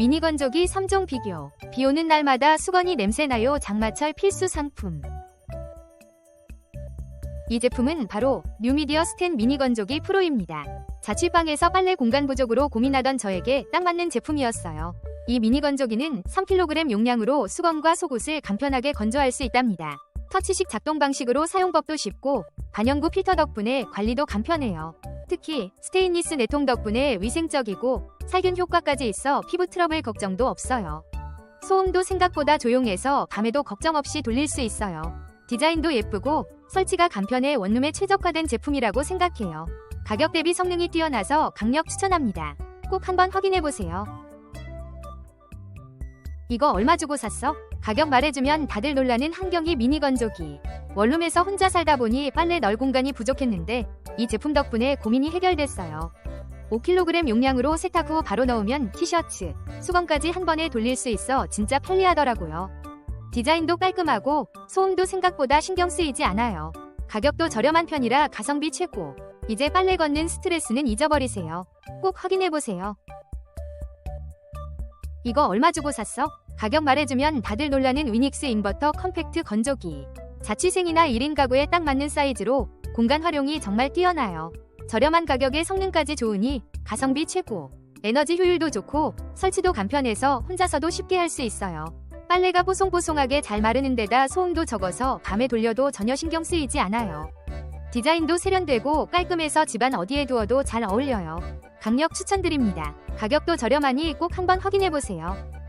미니 건조기 3종 비교. 비 오는 날마다 수건이 냄새나요 장마철 필수 상품. 이 제품은 바로 뉴미디어 스텐 미니 건조기 프로입니다. 자취방에서 빨래 공간 부족으로 고민하던 저에게 딱 맞는 제품이었어요. 이 미니 건조기는 3kg 용량으로 수건과 속옷을 간편하게 건조할 수 있답니다. 터치식 작동 방식으로 사용법도 쉽고 반영구 필터 덕분에 관리도 간편해요. 특히 스테인리스 내통 덕분에 위생적이고 살균 효과까지 있어 피부 트러블 걱정도 없어요. 소음도 생각보다 조용해서 밤에도 걱정 없이 돌릴 수 있어요. 디자인도 예쁘고 설치가 간편해 원룸에 최적화된 제품이라고 생각해요. 가격 대비 성능이 뛰어나서 강력 추천합니다. 꼭 한번 확인해보세요. 이거 얼마 주고 샀어? 가격 말해주면 다들 놀라는 한경이 미니 건조기. 원룸에서 혼자 살다 보니 빨래 널 공간이 부족했는데 이 제품 덕분에 고민이 해결됐어요. 5kg 용량으로 세탁 후 바로 넣으면 티셔츠, 수건까지 한 번에 돌릴 수 있어 진짜 편리하더라고요. 디자인도 깔끔하고 소음도 생각보다 신경 쓰이지 않아요. 가격도 저렴한 편이라 가성비 최고. 이제 빨래 걷는 스트레스는 잊어버리세요. 꼭 확인해보세요. 이거 얼마 주고 샀어? 가격 말해주면 다들 놀라는 위닉스 인버터 컴팩트 건조기. 자취생이나 1인 가구에 딱 맞는 사이즈로 공간 활용이 정말 뛰어나요. 저렴한 가격에 성능까지 좋으니 가성비 최고. 에너지 효율도 좋고 설치도 간편해서 혼자서도 쉽게 할 수 있어요. 빨래가 뽀송뽀송하게 잘 마르는 데다 소음도 적어서 밤에 돌려도 전혀 신경 쓰이지 않아요. 디자인도 세련되고 깔끔해서 집안 어디에 두어도 잘 어울려요. 강력 추천드립니다. 가격도 저렴하니 꼭 한번 확인해보세요.